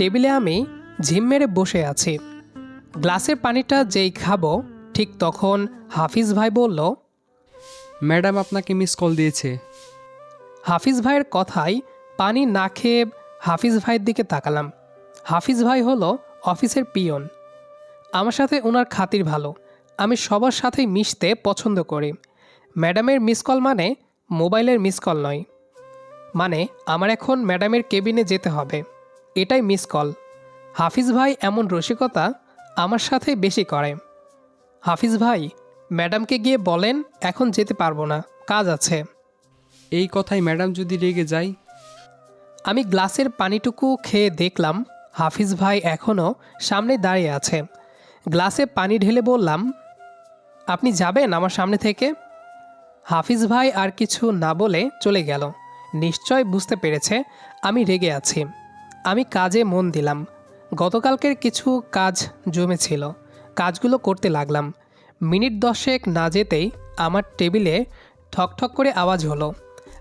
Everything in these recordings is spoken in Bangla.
টেবিলে আমি ঝিম মেরে বসে আছি। গ্লাসের পানিটা যেই খাব ঠিক তখন হাফিজ ভাই বলল ম্যাডাম আপনাকে মিস কল দিয়েছে। হাফিজ ভাইয়ের কথায় পানি না খেয়ে হাফিজ ভাইয়ের দিকে তাকালাম। হাফিজ ভাই হলো অফিসের পিয়ন। আমার সাথে ওনার খাতির ভালো। আমি সবার সাথেই মিশতে পছন্দ করি। ম্যাডামের মিস কল মানে মোবাইলের মিস কল নয়। মানে আমার এখন ম্যাডামের কেবিনে যেতে হবে। এটাই মিস কল হাফিজ ভাই এমন রসিকতা আমার সাথে বেশি করে। হাফিজ ভাই ম্যাডামকে গিয়ে বলেন এখন যেতে পারব না কাজ আছে। এই কথায় ম্যাডাম যদি রেগে যায়? আমি গ্লাসের পানিটুকু খেয়ে দেখলাম হাফিজ ভাই এখনও সামনে দাঁড়িয়ে আছে। গ্লাসে পানি ঢেলে বললাম আপনি যাবেন আমার সামনে থেকে? হাফিজ ভাই আর কিছু না বলে চলে গেল। নিশ্চয় বুঝতে পেরেছে আমি রেগে আছি। আমি কাজে মন দিলাম। গতকালকের কিছু কাজ জমেছিল। কাজগুলো করতে লাগলাম। মিনিট দশেক না যেতেই আমার টেবিলে ঠকঠক করে আওয়াজ হলো।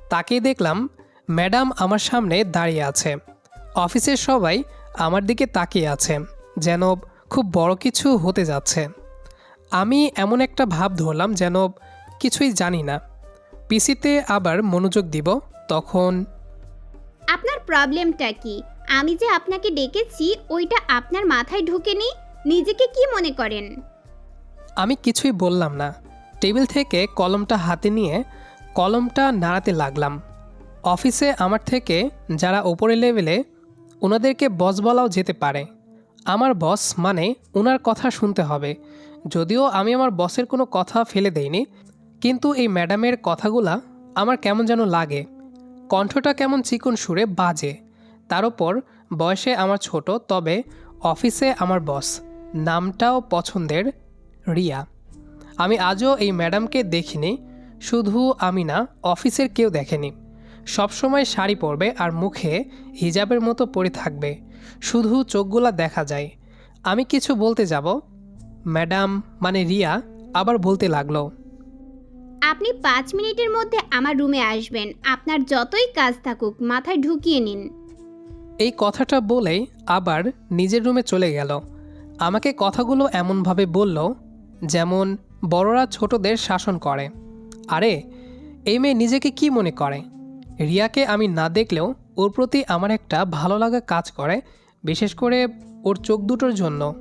তাকিয়ে দেখলাম, ম্যাডাম আমার সামনে দাঁড়িয়ে আছে। অফিসের সবাই আমার দিকে তাকিয়ে আছে, যেন খুব বড় কিছু হতে যাচ্ছে। আমি এমন একটা ভাব ধরলাম যেন কিছুই জানি না। পিসিতে আবার মনোযোগ দিব, তখন আপনার প্রবলেমটা কি? আমি যে আপনাকে ডেকেছি, ওইটা আপনার মাথায় ঢুকেনি? নিজেকে কি মনে করেন? আমি কিছুই বললাম না। টেবিল থেকে কলমটা হাতে নিয়ে কলমটা নাড়াতে লাগলাম। অফিসে আমার থেকে যারা ওপরে লেভেলে, ওনাদেরকে বস বলাও যেতে পারে। আমার বস মানে ওনার কথা শুনতে হবে। যদিও আমি আমার বসের কোনো কথা ফেলে দেইনি, কিন্তু এই ম্যাডামের কথাগুলা আমার কেমন যেন লাগে। কণ্ঠটা কেমন চিকন সুরে বাজে। তার ওপর বয়সে আমার ছোট, তবে অফিসে আমার বস। নামটাও পছন্দের রিয়া। আমি আজও এই ম্যাডামকে দেখিনি, শুধু আমি না, অফিসের কেউ দেখেনি। সবসময় শাড়ি পরবে আর মুখে হিজাবের মতো পরে থাকবে, শুধু চোখগুলা দেখা যায়। আমি কিছু বলতে যাব? ম্যাডাম মানে রিয়া, আবার বলতে লাগল। আপনি পাঁচ মিনিটের মধ্যে আমার রুমে আসবেন। আপনার যতই কাজ থাকুক, মাথায় ঢুকিয়ে নিন। এই কথাটা বলেই আবার নিজের রুমে চলে গেল। আমাকে কথাগুলো এমনভাবে বলল যেমন বড়রা ছোটদের শাসন করে। আরে, এই মেয়ে নিজেকে কি মনে করে? রিয়াকে আমি না দেখলেও ওর প্রতি আমার একটা ভালো লাগা কাজ করে, বিশেষ করে ওর চোখ দুটোর জন্য।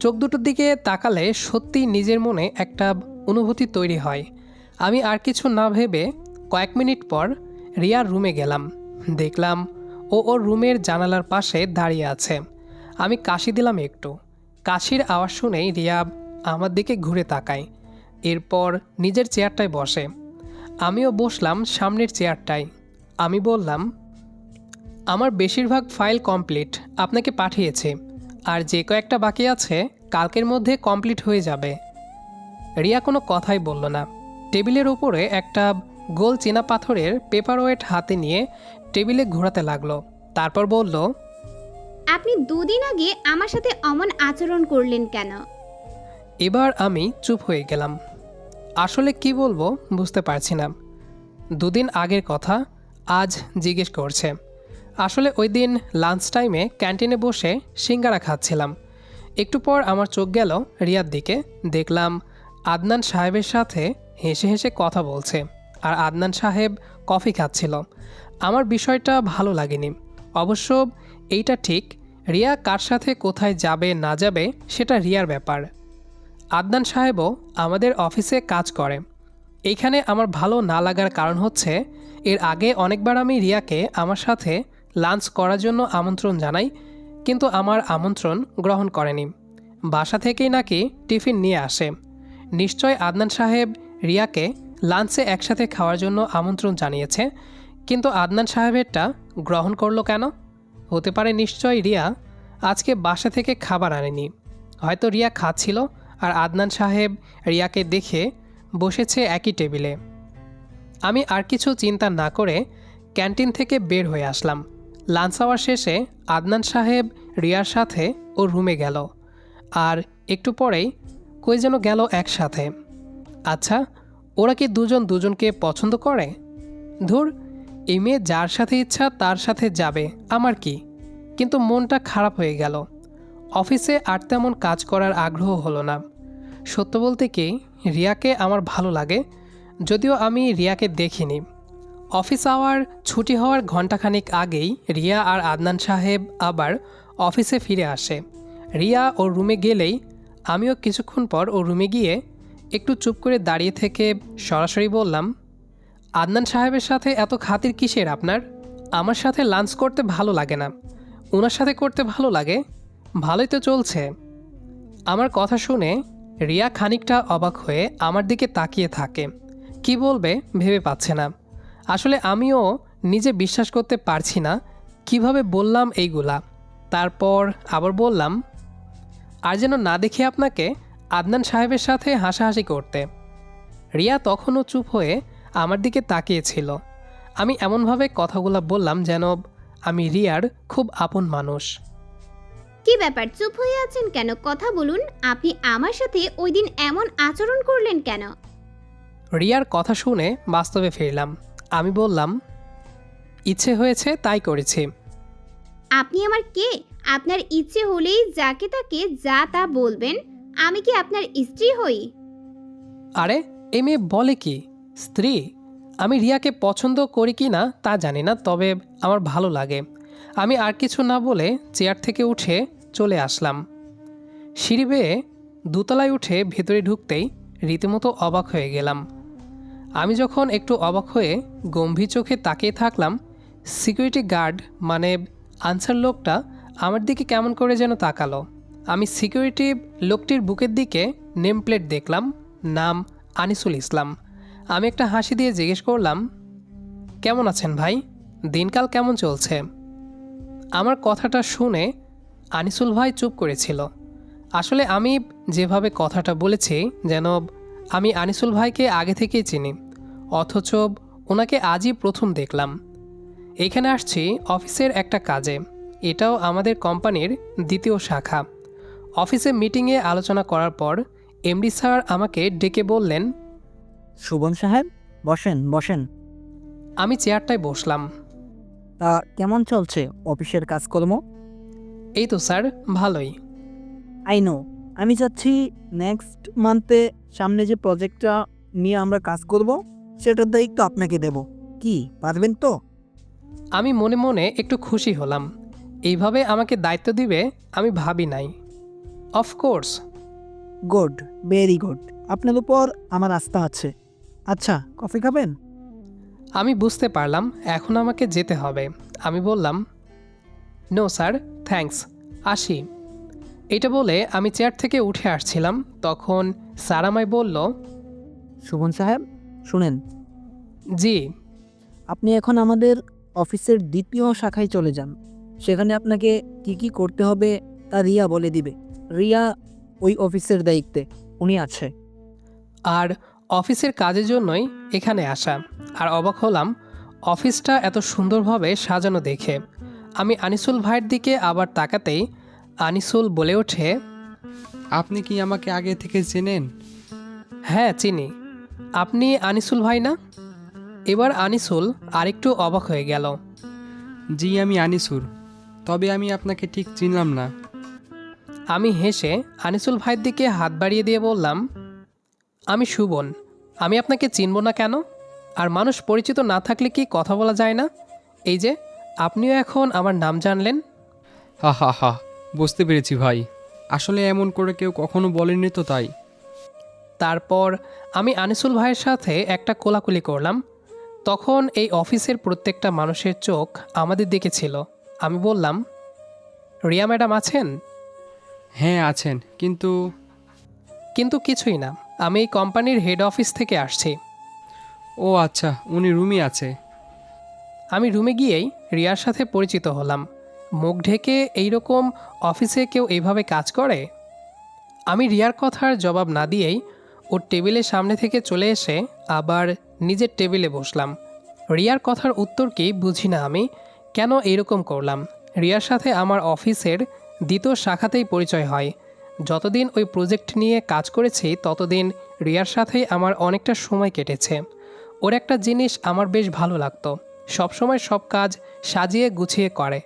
চোখ দুটোর দিকে তাকালে সত্যি নিজের মনে একটা অনুভূতি তৈরি হয়। আমি আর কিছু না ভেবে কয়েক মিনিট পর রিয়ার রুমে গেলাম। দেখলাম ও ওর রুমের জানালার পাশে দাঁড়িয়ে আছে। আমি কাশি দিলাম একটু। কাশির আওয়াজ শুনেই রিয়া আমার দিকে ঘুরে তাকায়। এরপর নিজের চেয়ারটায় বসে। আমিও বসলাম সামনের চেয়ারটায়। আমি বললাম, আমার বেশিরভাগ ফাইল কমপ্লিট, আপনাকে পাঠিয়েছে। আর যে কয়েকটা বাকি আছে, কালকের মধ্যে কমপ্লিট হয়ে যাবে। রিয়া কোনো কথাই বলল না। টেবিলের উপরে একটা গোল চেনা পাথরের পেপার ওয়েট হাতে নিয়ে টেবিলে ঘোরাতে লাগল। তারপর বলল আপনি দুদিন আগে আমার সাথে অমন আচরণ করলেন কেন? এবার আমি চুপ হয়ে গেলাম। আসলে কি বলব বুঝতে পারছি না। দুদিন আগের কথা আজ জিজ্ঞেস করছে। আসলে ওই দিন লাঞ্চ টাইমে ক্যান্টিনে বসে সিঙ্গারা খাচ্ছিলাম। একটু পর আমার চোখ গেল রিয়ার দিকে। দেখলাম আদনান সাহেবের সাথে হেসে হেসে কথা বলছে। আর আদনান সাহেব কফি খাচ্ছিল। আমার বিষয়টা ভালো লাগেনি। অবশ্য এইটা ঠিক, রিয়া কার সাথে কোথায় যাবে না যাবে সেটা রিয়ার ব্যাপার। আদনান সাহেবও আমাদের অফিসে কাজ করে। এইখানে আমার ভালো না লাগার কারণ হচ্ছে, এর আগে অনেকবার আমি রিয়াকে আমার সাথে লাঞ্চ করার জন্য আমন্ত্রণ জানাই, কিন্তু আমার আমন্ত্রণ গ্রহণ করেনি। বাসা থেকেই নাকি টিফিন নিয়ে আসে। নিশ্চয় আদনান সাহেব রিয়াকে লাঞ্চে একসাথে খাওয়ার জন্য আমন্ত্রণ জানিয়েছে কিন্তু আদনান সাহেবেরটা গ্রহণ করল কেন? হতে পারে নিশ্চয় রিয়া আজকে বাসা থেকে খাবার আনেনি। হয়তো রিয়া খাচ্ছিল আর আদনান সাহেব রিয়াকে দেখে বসেছে একই টেবিলে। আমি আর কিছু চিন্তা না করে ক্যান্টিন থেকে বের হয়ে আসলাম। লাঞ্চ আওয়ার শেষে আদনান সাহেব রিয়ার সাথে ওর রুমে গেল। আর একটু পরেই কই যেন গেল একসাথে। আচ্ছা ওরা কি দুজন দুজনকে পছন্দ করে? ধুর এই মেয়ে যার সাথে ইচ্ছা, তার সাথে যাবে। আমার কি? কিন্তু মনটা খারাপ হয়ে গেল। অফিসে আর তেমন কাজ করার আগ্রহ হলো না। সত্য বলতে কি, রিয়াকে আমার ভালো লাগে, যদিও আমি রিয়াকে দেখিনি। অফিস আওয়ার, ছুটি হওয়ার ঘণ্টাখানিক আগেই রিয়া আর আদনান সাহেব আবার অফিসে ফিরে আসে। রিয়া ওর রুমে গেলেই আমিও কিছুক্ষণ পর ওর রুমে গিয়ে একটু চুপ করে দাঁড়িয়ে থেকে সরাসরি বললাম আদনান সাহেবের সাথে এত খাতির কিসের আপনার? আমার সাথে লাঞ্চ করতে ভালো লাগে না। ওনার সাথে করতে ভালো লাগে? ভালোই তো চলছে। আমার কথা শুনে রিয়া খানিকটা অবাক হয়ে আমার দিকে তাকিয়ে থাকে। কি বলবে, ভেবে পাচ্ছে না। আসলে আমিও নিজে বিশ্বাস করতে পারছি না কীভাবে বললাম এইগুলা। তারপর আবার বললাম, আর যেন না দেখি আপনাকে আদনান সাহেবের সাথে হাসাহাসি করতে। রিয়া তখনও চুপ হয়ে আমার দিকে তাকিয়েছিল। আমি এমনভাবে কথাগুলো বললাম যেন আমি রিয়ার খুব আপন মানুষ। কি ব্যাপার? চুপ হয়ে আছেন কেন? কথা বলুন। আপনি আমার সাথে ওই দিন এমন আচরণ করলেন কেন? রিয়ার কথা শুনে বাস্তবে ফিরলাম। আমি বললাম ইচ্ছে হয়েছে তাই করেছি। আপনি আমার কে? আপনার ইচ্ছে হলেই যাকে তাকে যা তা বলবেন। আমি কি আপনার স্ত্রী হই? আরে এ মেয়ে বলে কি? স্ত্রী, আমি রিয়াকে পছন্দ করি কি না তা জানি না, তবে আমার ভালো লাগে। আমি আর কিছু না বলে চেয়ার থেকে উঠে চলে আসলাম। সিঁড়ি বেয়ে দোতলায় উঠে ভেতরে ঢুকতেই রীতিমতো অবাক হয়ে গেলাম। আমি যখন একটু অবাক হয়ে গম্ভীর চোখে তাকিয়ে থাকলাম, সিকিউরিটি গার্ড মানে আনসার লোকটা আমার দিকে কেমন করে যেন তাকালো। আমি সিকিউরিটি লোকটির বুকের দিকে নেম প্লেট দেখলাম, নাম আনিসুল ইসলাম। আমি একটা হাসি দিয়ে জিজ্ঞেস করলাম, কেমন আছেন ভাই? দিনকাল কেমন চলছে? আমার কথাটা শুনে আনিসুল ভাই চুপ করেছিল। আসলে আমি যেভাবে কথাটা বলেছি, যেন আমি আনিসুল ভাইকে আগে থেকেই চিনি, অথচ ওনাকে আজই প্রথম দেখলাম। এখানে আসছি অফিসের একটা কাজে, এটাও আমাদের কোম্পানির দ্বিতীয় শাখা। অফিসে মিটিংয়ে আলোচনা করার পর, এমডি স্যার আমাকে ডেকে বললেন সুবন সাহেব বসেন বসেন। আমি চেয়ারটায় বসলাম। তা কেমন চলছে অফিসের কাজকর্ম? এই তো স্যার ভালোই। আই নো আমি চাচ্ছি নেক্সট মান্থে সামনে যে প্রজেক্টটা নিয়ে আমরা কাজ করব সেটার দায়িত্ব আপনাকে দেব। কি পারবেন তো? আমি মনে মনে একটু খুশি হলাম। এইভাবে আমাকে দায়িত্ব দিবে আমি ভাবি নাই। অফকোর্স গুড ভেরি গুড আপনার উপর আমার আস্থা আছে। আচ্ছা কফি খাবেন? আমি বুঝতে পারলাম এখন আমাকে যেতে হবে। আমি বললাম নো স্যার থ্যাঙ্কস আসি। এটা বলে আমি চেয়ার থেকে উঠে আসছিলাম তখন স্যার আমায় বলল সুবন সাহেব শুনেন। জি। আপনি এখন আমাদের অফিসের দ্বিতীয় শাখায় চলে যান। সেখানে আপনাকে কি কি করতে হবে তা রিয়া বলে দিবে। রিয়া ওই অফিসের দায়িত্বে উনি আছে। আর অফিসের কাজের জন্যই এখানে আসা। আর অবাক হলাম অফিসটা এত সুন্দরভাবে সাজানো দেখে। আমি আনিসুল ভাইয়ের দিকে আবার তাকাতেই আনিসুল বলে ওঠে আপনি কি আমাকে আগে থেকে চেনেন? হ্যাঁ চিনি। আপনি আনিসুল ভাই না? এবার আনিসুল আরেকটু অবাক হয়ে গেল। জি আমি আনিসুর। তবে আমি আপনাকে ঠিক চিনলাম না। আমি হেসে আনিসুল ভাইয়ের দিকে হাত বাড়িয়ে দিয়ে বললাম আমি সুবন। আমি আপনাকে চিনব না কেন? আর মানুষ পরিচিত না থাকলে কি কথা বলা যায় না? এই যে আপনিও এখন আমার নাম জানলেন। হা হা হা বুঝতে পেরেছি ভাই। আসলে এমন করে কেউ কখনো বলেনি তো তাই। তারপর আমি আনিসুল ভাইয়ের সাথে একটা কোলাকুলি করলাম। তখন এই অফিসের প্রত্যেকটা মানুষের চোখ আমাদের দিকে ছিল। আমি বললাম রিয়া ম্যাডাম আছেন? হ্যাঁ আছেন কিন্তু কিন্তু কিছুই না। আমি এই কোম্পানির হেড অফিস থেকে আসছি। ও আচ্ছা উনি রুমই আছে। আমি রুমে গিয়েই রিয়ার সাথে পরিচিত হলাম। মুখ ঢেকে এইরকম অফিসে কেউ এইভাবে কাজ করে? আমি রিয়ার কথার জবাব না দিয়েই ওর টেবিলের সামনে থেকে চলে এসে আবার নিজের টেবিলে বসলাম। রিয়ার কথার উত্তর কি বুঝি না আমি কেন এরকম করলাম? রিয়ার সাথে আমার অফিসের দ্বিতীয় শাখাতেই পরিচয় হয়। যতদিন ওই প্রজেক্ট নিয়ে কাজ করেছি, ততদিন রিয়ার সাথেই আমার অনেকটা সময় কেটেছে। ওর একটা জিনিস আমার বেশ ভালো লাগতো। সবসময় সব কাজ সাজিয়ে গুছিয়ে করে।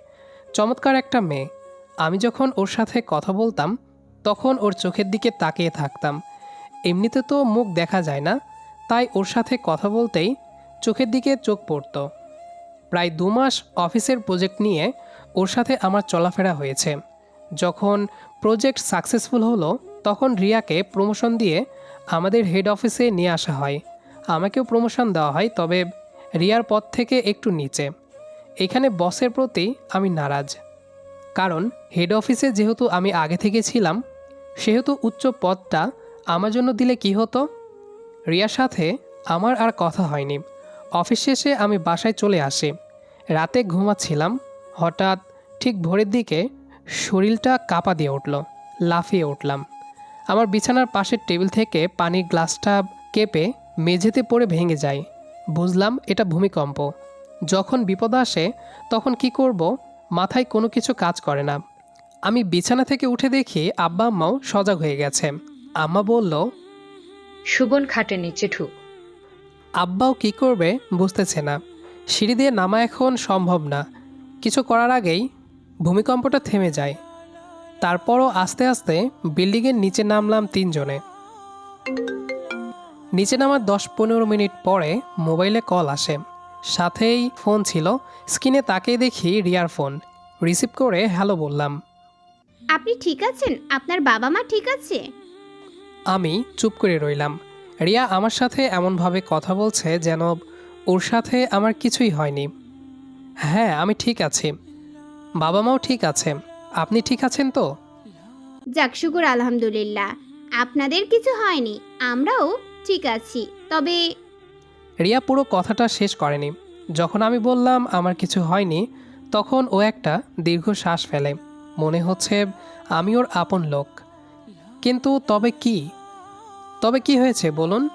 চমৎকার একটা মেয়ে। আমি যখন ওর সাথে কথা বলতাম, তখন ওর চোখের দিকে তাকিয়ে থাকতাম। এমনিতে তো মুখ দেখা যায় না, তাই ওর সাথে কথা বলতেই চোখের দিকে চোখ পড়তো। প্রায় দু মাস অফিসের প্রজেক্ট নিয়ে ওর সাথে আমার চলাফেরা হয়েছে। যখন প্রজেক্ট সাকসেসফুল হলো, তখন রিয়াকে প্রমোশন দিয়ে আমাদের হেড অফিসে নিয়ে আসা হয়। আমাকেও প্রমোশন দেওয়া হয়, তবে রিয়ার পদ থেকে একটু নিচে। এখানে বসের প্রতি আমি নারাজ। কারণ হেড অফিসে যেহেতু আমি আগে থেকে ছিলাম, সেহেতু উচ্চ পদটা আমার জন্য দিলে কি হতো? রিয়ার সাথে আমার আর কথা হয়নি। অফিস শেষে আমি বাসায় চলে আসি। রাতে ঘুমাচ্ছিলাম। হঠাৎ ঠিক ভোরের দিকে শরীরটা কাঁপা দিয়ে উঠল লাফিয়ে উঠলাম। আমার বিছানার পাশের টেবিল থেকে পানির গ্লাসটা কেঁপে মেঝেতে পড়ে ভেঙে যায়। বুঝলাম এটা ভূমিকম্প। যখন বিপদ আসে তখন কি করব? মাথায় কোনো কিছু কাজ করে না। আমি বিছানা থেকে উঠে দেখি আব্বা আম্মাও সজাগ হয়ে গেছে। আম্মা বলল সুবন খাটের নিচে ঢুক। আব্বাও কি করবে বুঝতেছে না। সিঁড়ি দিয়ে নামা এখন সম্ভব না। কিছু করার আগেই ভূমিকম্পটা থেমে যায়। তারপরও আস্তে আস্তে বিল্ডিংয়ের নিচে নামলাম তিনজনে। নিচে নামার দশ পনেরো মিনিট পরে মোবাইলে কল আসে। সাথেই ফোন ছিল। স্ক্রিনে তাকিয়ে দেখি রিয়ার ফোন। রিসিভ করে হ্যালো বললাম। আপনি ঠিক আছেন? আপনার বাবা মা ঠিক আছে? আমি চুপ করে রইলাম। রিয়া আমার সাথে এমনভাবে কথা বলছে যেন ওর সাথে আমার কিছুই হয়নি। হ্যাঁ আমি ঠিক আছি। বাবা মাও ঠিক আছে। আপনি ঠিক আছেন তো? যাক শুকুর আলহামদুলিল্লাহ। আপনাদের কিছু হয়নি আমরাও ঠিক আছি। তবে রিয়া পুরো কথাটা শেষ করেনি। যখন আমি বললাম আমার কিছু হয়নি তখন ও একটা দীর্ঘ শ্বাস ফেলে। মনে হচ্ছে আমি ওর আপন লোক। কিন্তু তবে কি? তবে কি হয়েছে বলুন?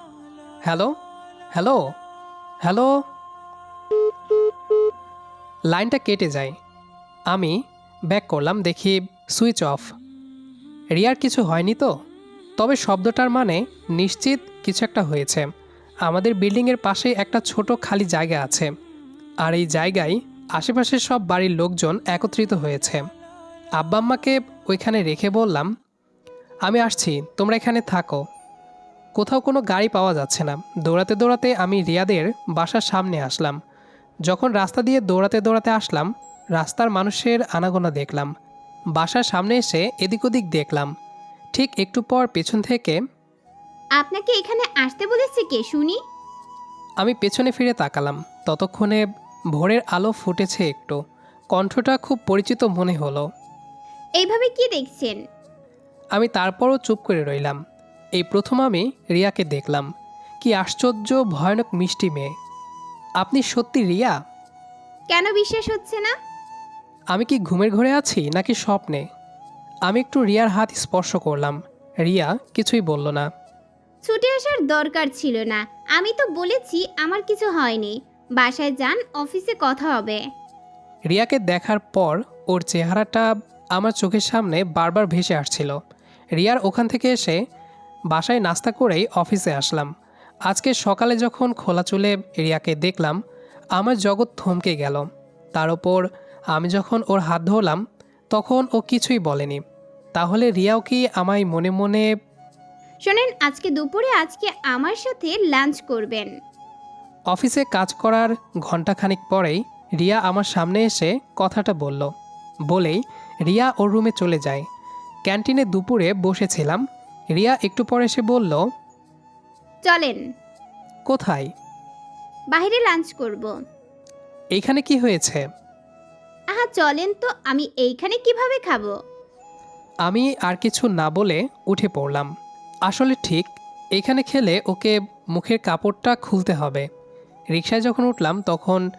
হ্যালো? হ্যালো? হ্যালো? লাইনটা কেটে যায়। আমি ব্যাক করলাম, দেখি সুইচ অফ রিয়ার কিছু হয়নি তো? তবে শব্দটার মানে নিশ্চিত কিছু একটা হয়েছে। আমাদের বিল্ডিংয়ের পাশে একটা ছোট খালি জায়গা আছে। আর এই জায়গায় আশেপাশের সব বাড়ির লোকজন একত্রিত হয়েছে। আব্বা আম্মাকে ওইখানে রেখে বললাম, আমি আসছি, তোমরা এখানে থাকো। কোথাও কোনো গাড়ি পাওয়া যাচ্ছে না। দৌড়াতে দৌড়াতে আমি রিয়াদের বাসার সামনে আসলাম। যখন রাস্তা দিয়ে দৌড়াতে দৌড়াতে আসলাম রাস্তার মানুষের আনাগোনা দেখলাম। বাসার সামনে এসে এদিক ওদিক দেখলাম। ঠিক একটু পর পেছন থেকে আপনাকে এখানে আসতে বলেছে কে শুনি? আমি পেছনে ফিরে তাকালাম। ততক্ষণে ভোরের আলো ফুটেছে একটু। কণ্ঠটা খুব পরিচিত মনে হলো। এইভাবে কি দেখছেন? আমি তারপরও চুপ করে রইলাম। এই প্রথম আমি রিয়াকে দেখলাম। কি আশ্চর্য ভয়ানক মিষ্টি মেয়ে। আপনি সত্যি রিয়া? কেন বিশ্বাস হচ্ছে না? আমি কি ঘুমের ঘরে আছি নাকি স্বপ্নে? আমি একটু রিয়ার হাত স্পর্শ করলাম। রিয়া কিছুই বলল না। ছুটে আসার দরকার ছিল না। আমি তো বলেছি আমার কিছু হয়নি। বাসায় যান অফিসে কথা হবে। রিয়াকে দেখার পর ওর চেহারাটা আমার চোখের সামনে বারবার ভেসে আসছিল। রিয়ার ওখান থেকে এসে বাসায় নাস্তা করেই অফিসে আসলাম। আজকে সকালে যখন খোলা চুলে রিয়াকে দেখলাম আমার জগৎ থমকে গেল। তার ওপর আমি যখন ওর হাত ধরলাম তখন ও কিছুই বলেনি। তাহলে রিয়াও কি আমায় মনে মনে শোনেন আজকে দুপুরে আজকে আমার সাথে লাঞ্চ করবেন। অফিসে কাজ করার ঘন্টাখানিক পরেই রিয়া আমার সামনে এসে কথাটা বলল। বলেই রিয়া ওর রুমে চলে যায়। ক্যান্টিনে দুপুরে বসেছিলাম। রিয়া একটু পরে এসে বলল চলেন। কোথায়? বাইরে লাঞ্চ করব। এইখানে কি হয়েছে? আহা, চলেন তো, আমি এইখানে কীভাবে খাব? আমি আর কিছু না বলে উঠে পড়লাম। আসলে ঠিক, এখানে খেলে ওকে মুখের কাপড়টা খুলতে হবে। রিক্সায় যখন উঠলাম, তখন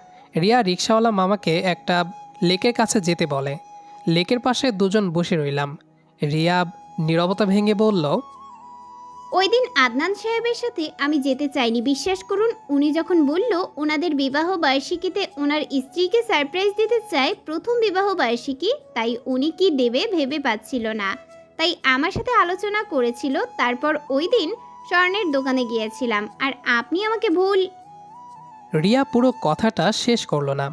রিয়া রিক্সাওয়ালা মামাকে একটা লেকের কাছে যেতে বলে। লেকের পাশে দুজন বসে রইলাম। রিয়া নীরবতা ভেঙে বলল ওই দিন আদনান সাহেবের সাথে আমি যেতে চাইনি। বিশ্বাস করুন, উনি যখন বলল ওনাদের বিবাহ বার্ষিকীতে ওনার স্ত্রীকে সারপ্রাইজ দিতে চায়, প্রথম বিবাহ বার্ষিকী, তাই উনি কি দেবে ভেবে পাচ্ছিল না। তাই আমার সাথে আলোচনা করেছিল, তারপর ওই দিন স্বর্ণের দোকানে গিয়েছিলাম। আর আপনি আমাকে ভুল রিয়া পুরো কথাটা শেষ করল না।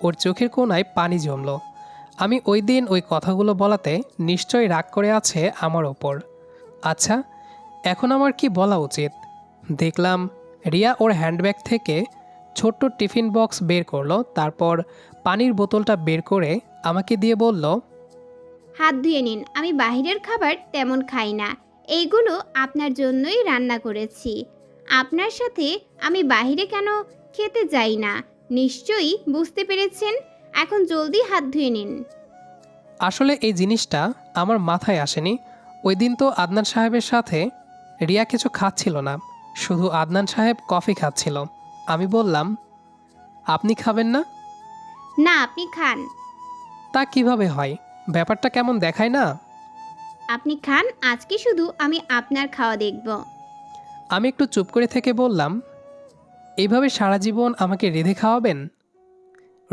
ওর চোখের কোনায় পানি জমল। আমি ওই দিন ওই কথাগুলো বলাতে নিশ্চয়ই রাগ করে আছে আমার ওপর। আচ্ছা এখন আমার কি বলা উচিত? দেখলাম রিয়া ওর হ্যান্ডব্যাগ থেকে ছোট্ট টিফিন বক্স বের করল তারপর পানির বোতলটা বের করে আমাকে দিয়ে বলল হাত ধুয়ে নিন আমি বাইরের খাবার তেমন খাই না। এইগুলো আপনার জন্যই রান্না করেছি। আপনার সাথে আমি বাইরে কেন খেতে যাই না? নিশ্চয়ই বুঝতে পেরেছেন? এখন জলদি হাত ধুয়ে নিন। আসলে এই জিনিসটা আমার মাথায় আসেনি। ওই দিন তো আদনান সাহেবের সাথে রিয়া কিছু খাচ্ছিল না শুধু আদনান সাহেব কফি খাচ্ছিল। আমি বললাম আপনি খাবেন না? না আপনি খান। তা কীভাবে হয়? ব্যাপারটা কেমন দেখায় না? আপনি খান আজকে শুধু আমি আপনার খাওয়া দেখব। আমি একটু চুপ করে থেকে বললাম এইভাবে সারা জীবন আমাকে রেঁধে খাওয়াবেন?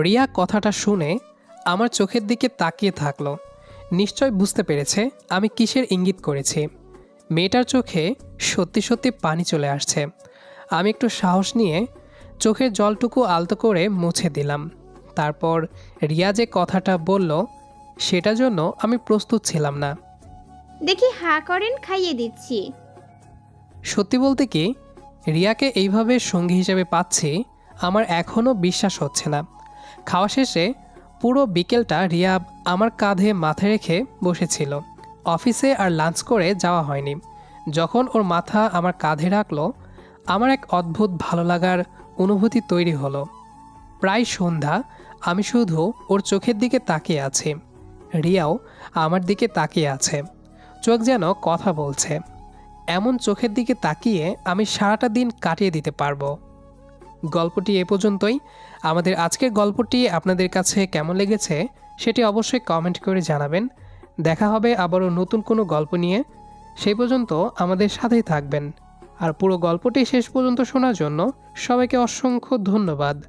রিয়া কথাটা শুনে আমার চোখের দিকে তাকিয়ে থাকল। নিশ্চয় বুঝতে পেরেছে আমি কিসের ইঙ্গিত করেছি। মেয়েটার চোখে সত্যি সত্যি পানি চলে আসছে। আমি একটু সাহস নিয়ে চোখের জলটুকু আলতো করে মুছে দিলাম। তারপর রিয়া যে কথাটা বলল সেটার জন্য আমি প্রস্তুত ছিলাম না। দেখি হা করেন খাইয়ে দিচ্ছি। সত্যি বলতে কি রিয়াকে এইভাবে সঙ্গী হিসেবে পাচ্ছি আমার এখনও বিশ্বাস হচ্ছে না। খাওয়া শেষে পুরো বিকেলটা রিয়া আমার কাঁধে মাথা রেখে বসেছিল। অফিসে আর লাঞ্চ করে যাওয়া হয়নি। যখন ওর মাথা আমার কাঁধে রাখল, আমার এক অদ্ভুত ভালো লাগার অনুভূতি তৈরি হলো। প্রায় সন্ধ্যা, আমি শুধু ওর চোখের দিকে তাকিয়ে আছি। রিয়াও আমার দিকে তাকিয়ে আছে। চোখ যেন কথা বলছে। এমন চোখের দিকে তাকিয়ে আমি সারাটা দিন কাটিয়ে দিতে পারব। গল্পটি এ পর্যন্তই। আমাদের আজকের গল্পটি আপনাদের কাছে কেমন লেগেছে, সেটি অবশ্যই কমেন্ট করে জানাবেন। দেখা হবে আবারও নতুন কোনো গল্প নিয়ে। সেই পর্যন্ত আমাদের সাথেই থাকবেন। আর পুরো গল্পটি শেষ পর্যন্ত শোনার জন্য সবাইকে অসংখ্য ধন্যবাদ।